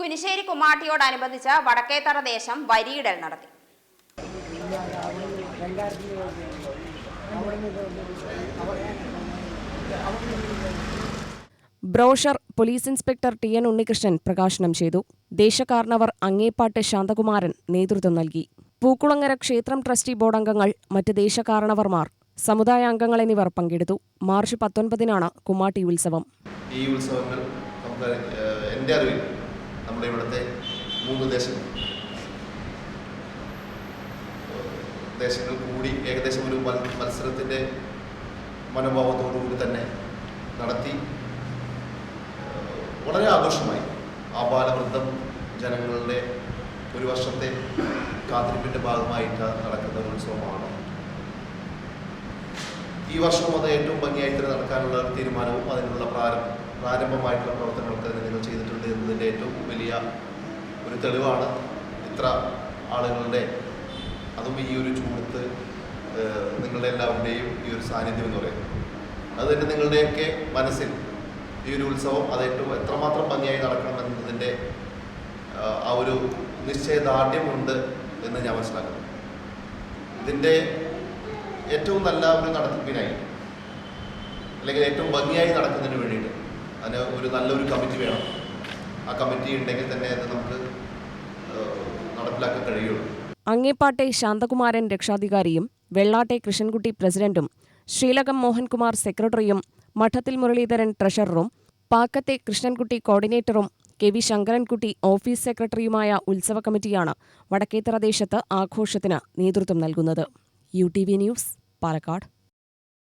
കുനിശ്ശേരി കുമ്മാട്ടിയോടനുബന്ധിച്ച് വടക്കേത്തറ ദേശം വരിയിടൽ നടത്തി. Brochure police inspector T N Unnikrishnan പ്രകാശനം ചെയ്തു. ദേശകാരണവർ അങ്ങേപ്പാട്ട് ശാന്തകുമാരൻ നേതൃത്വം നൽകി. പൂക്കുളങ്ങര ക്ഷേത്രം ട്രസ്റ്റി ബോർഡ് അംഗങ്ങൾ മറ്റ് ദേശകാരണവർമാർ സമുദായാംഗങ്ങൾ എന്നിവർ പങ്കെടുത്തു. മാർച്ച് പത്തൊൻപതിനാണ് കുമ്മാട്ടി ഉത്സവം. ഈ ഉത്സവങ്ങൾ എന്റെ അറിവിൽ നമ്മുടെ ഇവിടുത്തെ മൂന്ന് ദേശങ്ങൾ. ദേശങ്ങൾ കൂടി ഏകദേശം ഒരു മത്സരത്തിന്റെ മനോഭാവത്തോടുകൂടി തന്നെ നടത്തി വളരെ ആഘോഷമായി ആ ബാലവൃദ്ധം ജനങ്ങളുടെ ഒരു വർഷത്തെ കാത്തിരിപ്പിന്റെ ഭാഗമായിട്ട് നടക്കുന്ന ഒരു ഉത്സവമാണ്. ഈ വർഷം അത് ഏറ്റവും ഭംഗിയായി തന്നെ നടക്കാനുള്ള തീരുമാനവും അതിനുള്ള പ്രാരംഭ പ്രാരംഭമായിട്ടുള്ള പ്രവർത്തനങ്ങൾക്ക് നിങ്ങൾ ചെയ്തിട്ടുണ്ട്. എന്നതിന്റെ ഏറ്റവും വലിയ ഒരു തെളിവാണ് ഇത്ര ആളുകളുടെ അതും ഈ ഒരു ചൂടത്ത് നിങ്ങളുടെ എല്ലാവരുടെയും ഈ ഒരു സാന്നിധ്യം എന്ന് പറയുന്നത്. അത് തന്നെ നിങ്ങളുടെയൊക്കെ മനസ്സിൽ ഈ ഒരു ഉത്സവം അത് ഏറ്റവും എത്രമാത്രം ഭംഗിയായി നടക്കണം എന്നതിന്റെ ആ ഒരു നിശ്ചയദാർഢ്യമുണ്ട് എന്ന് ഞാൻ മനസ്സിലാക്കുന്നു. ഇതിന്റെ ഏറ്റവും നല്ല ഒരു നടത്തിപ്പിനായി അല്ലെങ്കിൽ ഏറ്റവും ഭംഗിയായി നടക്കുന്നതിന് വേണ്ടിയിട്ട് അതിന് ഒരു നല്ലൊരു കമ്മിറ്റി വേണം. ആ കമ്മിറ്റി ഉണ്ടെങ്കിൽ തന്നെ അത് നമുക്ക് നടപ്പിലാക്കാൻ കഴിയുള്ളൂ. അങ്ങേപ്പാട്ടെ ശാന്തകുമാരൻ രക്ഷാധികാരിയും വെള്ളാട്ടെ കൃഷ്ണൻകുട്ടി പ്രസിഡന്റും ശ്രീലകം മോഹൻകുമാർ സെക്രട്ടറിയും മഠത്തിൽ മുരളീധരൻ ട്രഷററും പാക്കത്തെ കൃഷ്ണൻകുട്ടി കോർഡിനേറ്ററും കെ വി ശങ്കരൻകുട്ടി ഓഫീസ് സെക്രട്ടറിയുമായ ഉത്സവ കമ്മിറ്റിയാണ് വടക്കേത്തറ ദേശത്ത് ആഘോഷത്തിന് നേതൃത്വം നൽകുന്നത്. U T V news Palakkad.